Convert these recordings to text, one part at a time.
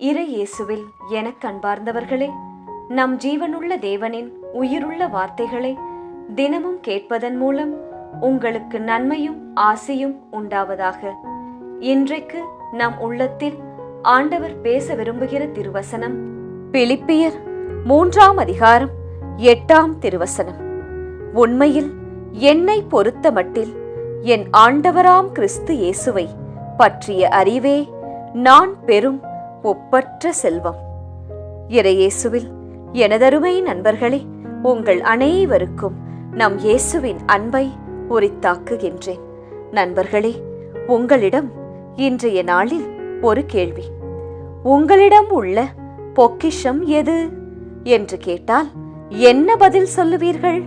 இறை இயேசுவில் எனக் கண்பார்ந்தவர்களே நம் ஜீவனுள்ள தேவனின் உயிருள்ள வார்த்தைகளை தினமும் கேட்பதன் மூலம் உங்களுக்கு நன்மையும் ஆசையும் உண்டாவதாக. இன்றைக்கு நம் உள்ளத்தில் ஆண்டவர் பேச விரும்புகிற திருவசனம் பிலிப்பியர் மூன்றாம் அதிகாரம் எட்டாம் திருவசனம். உண்மையில் என்னை பொறுத்த மட்டில் என் ஆண்டவராம் கிறிஸ்து இயேசுவை பற்றிய அறிவே நான் பெறும் ஒப்பற்ற செல்வம். இறையேசுவில் எனதருமை நண்பர்களே உங்கள் அனைவருக்கும் நம் இயேசுவின் அன்பை உரித்தாக்குகின்றேன். நண்பர்களே உங்களிடம் இன்றைய நாளில் ஒரு கேள்வி. உங்களிடம் உள்ள பொக்கிஷம் எது? என்று கேட்டால் என்ன பதில் சொல்லுவீர்கள்?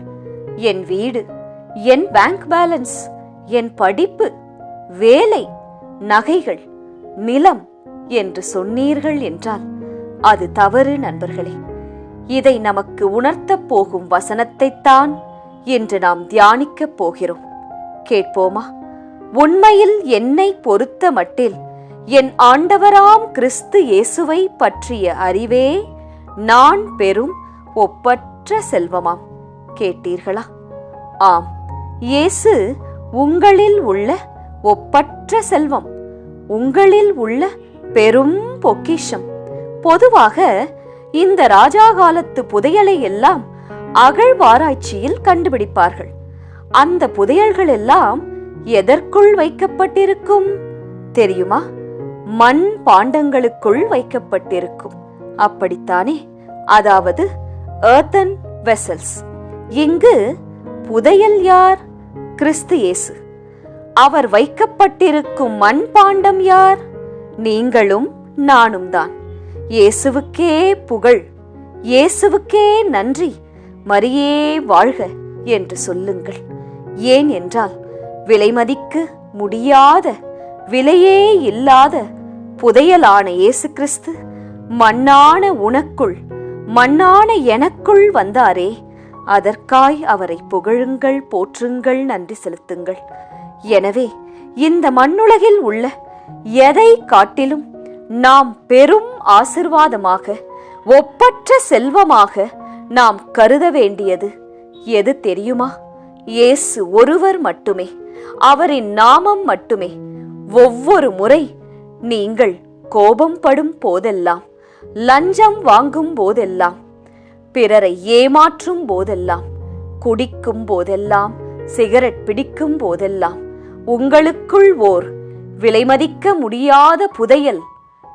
என் வீடு என் பேங்க் பேலன்ஸ் என் படிப்பு வேலை நகைகள் நிலம் என்று சொன்னீர்கள் என்றால் அது தவறு நண்பர்களே. இதை நமக்கு உணர்த்தப் போகும் வசனத்தைத்தான் இன்று நாம் தியானிக்கப் போகிறோம். கேட்போமா? உண்மையில் என்னை பொறுத்த மட்டில் என் ஆண்டவராம் கிறிஸ்து இயேசுவை பற்றிய அறிவே நான் பெறும் ஒப்பற்ற செல்வமாம். கேட்டீர்களா? ஆம் இயேசு உங்களில் உள்ள ஒப்பற்ற செல்வம். உங்களில் உள்ள பெரும் பொக்கிஷம். பொதுவாக இந்த ராஜா காலத்து புதையலை எல்லாம் அகழ்வாராய்ச்சியில் கண்டுபிடிப்பார்கள். அந்த புதையல்கள் எல்லாம் எதற்குள் வைக்கப்பட்டிருக்கும்? தெரியுமா? மண் பாண்டங்களுக்குள் வைக்கப்பட்டிருக்கும். அப்படித்தானே? அதாவது ஏர்தன் வெசல்ஸ் இங்கு புதையல் யார்? கிறிஸ்து இயேசு. அவர் வைக்கப்பட்டிருக்கும் மண் பாண்டம் யார்? நீங்களும் நானும் தான் இயேசுவுக்கே புகழ் இயேசுவுக்கே நன்றி. மரியே வாழ்க என்று சொல்லுங்கள். ஏன் என்றால் விலைமதிக்க முடியாத விலையே இல்லாத புதையலான இயேசு கிறிஸ்து மண்ணான உனக்குள் மண்ணான எனக்குள் வந்தாரே. அதற்காய் அவரை புகழுங்கள் போற்றுங்கள் நன்றி செலுத்துங்கள். எனவே இந்த மண்ணுலகில் உள்ள எதை காட்டிலும் நாம் பெரும் ஆசிர்வாதமாக ஒப்பற்ற செல்வமாக நாம் கருத வேண்டியது எது தெரியுமா? இயேசு ஒருவர் மட்டுமே அவரின் நாமம் மட்டுமே. ஒவ்வொரு முறை நீங்கள் கோபம் படும் போதெல்லாம் லஞ்சம் வாங்கும் போதெல்லாம் பிறரை ஏமாற்றும் போதெல்லாம் குடிக்கும் போதெல்லாம் சிகரெட் பிடிக்கும் போதெல்லாம் உங்களுக்குள் ஓர் விலைமதிக்க முடியாத புதையல்.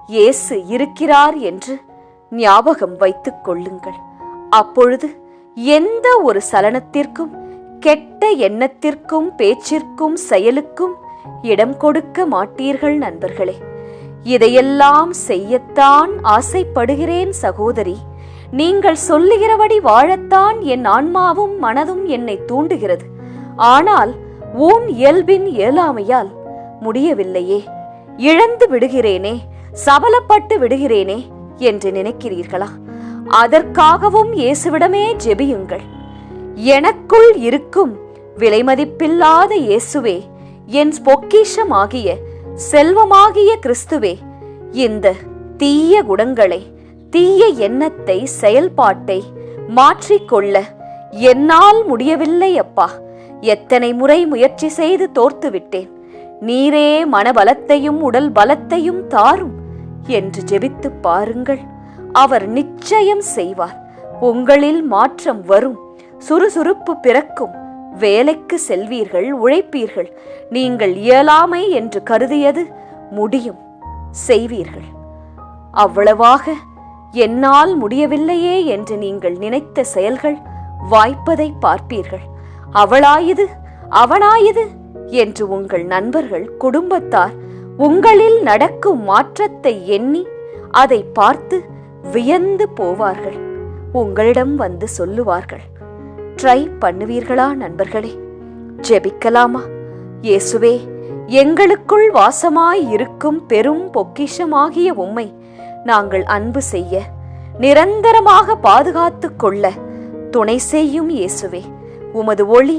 இயேசு இருக்கிறார் என்று ஞாபகம் வைத்துக் கொள்ளுங்கள். அப்பொழுது எந்த ஒரு சலனத்திற்கும் கெட்ட எண்ணத்திற்கும் பேச்சிற்கும் செயலுக்கும் இடம் கொடுக்க மாட்டீர்கள் நண்பர்களே. இதையெல்லாம் செய்யத்தான் ஆசைப்படுகிறேன் சகோதரி. நீங்கள் சொல்லுகிறபடி வாழத்தான் என் ஆன்மாவும் மனதும் என்னை தூண்டுகிறது. ஆனால் ஊன் இயல்பின் இயலாமையால் முடியவில்லையே. இழந்து விடுகிறேனே சபலப்பட்டு விடுகிறேனே என்று நினைக்கிறீர்களா? அதற்காகவும் இயேசுவிடமே ஜெபியுங்கள். எனக்குள் இருக்கும் விலைமதிப்பில்லாத இயேசுவே என் பொக்கிஷமாகிய செல்வமாகிய கிறிஸ்துவே இந்த தீய குணங்களை தீய எண்ணத்தை செயல்பாட்டை மாற்றிக்கொள்ள என்னால் முடியவில்லை அப்பா. எத்தனை முறை முயற்சி செய்து தோர்த்து விட்டேன் நீரே மனபலத்தையும் உடல் பலத்தையும் தாரும் என்று ஜெபித்து பாருங்கள். அவர் நிச்சயம் செய்வார். உங்களில் மாற்றம் வரும். சுறுசுறுப்பு பிறக்கும். வேலைக்கு செல்வீர்கள் உழைப்பீர்கள். நீங்கள் இயலாமை என்று கருதியது முடியும். செய்வீர்கள். அவ்வளவாக. என்னால் முடியவில்லையே என்று நீங்கள் நினைத்த செயல்கள் வாய்ப்பதை பார்ப்பீர்கள். அவளாயுது அவனாயுது என்று உங்கள் நண்பர்கள் குடும்பத்தார் உங்களில் நடக்கும் மாற்றத்தை எண்ணி அதை பார்த்து வியந்து போவார்கள். உங்களிடம் வந்து சொல்லுவார்கள் ட்ரை பண்ணுவீர்களா நண்பர்களே? ஜெபிக்கலாமா? இயேசுவே எங்களுக்குள் வாசமாய் இருக்கும் பெரும் பொக்கிஷமாகிய உம்மை நாங்கள் அன்பு செய்ய நிரந்தரமாக பாதுகாத்துக் கொள்ள துணை செய்யும் இயேசுவே. உமது ஒளி